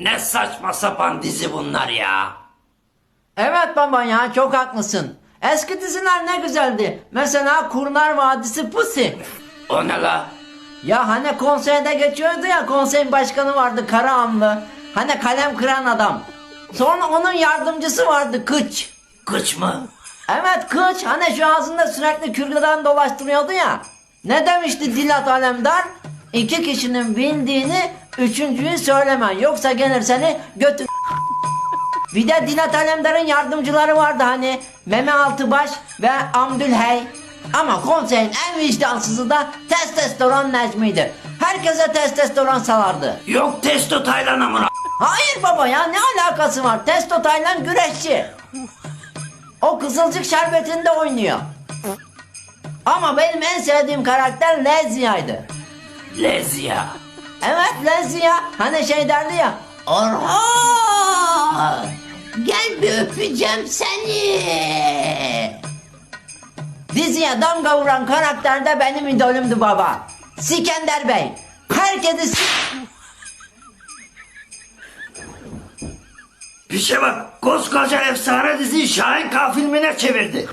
Ne saçma sapan dizi bunlar ya. Evet baba ya çok haklısın. Eski diziler ne güzeldi. Mesela Kurlar Vadisi Pussy. O ne la? Ya hani konseyde geçiyordu ya konseyin başkanı vardı Karahanlı. Hani kalem kıran adam. Sonra onun yardımcısı vardı Kıç. Kıç mı? Evet Kıç hani şu ağzında sürekli kürgüden dolaştırıyordu ya. Ne demişti Dilat Alemdar? İki kişinin bildiğini üçüncüyü söylemen yoksa gelir seni götür. Bir de Dilat Alemdar'ın yardımcıları vardı hani Meme Altıbaş ve Amdülhey. Ama konseyin en vicdansızı da testosteron Necmi'ydi. Herkese testosteron salardı. Yok testo Taylan amına. Hayır baba ya ne alakası var? Testo Taylan güreşçi. O Kızılcık Şerbeti'nde oynuyor. Ama benim en sevdiğim karakter Lezia'ydı. Lezya. Evet Lezia. Hani şey derdi ya. Orhan gel bir öpeceğim seni. Diziye damga vuran karakter de benim idolümdü baba. Sikender Bey. Herkesi si- Bir şey bak koskoca efsane diziyi Şahin K filmine çevirdi.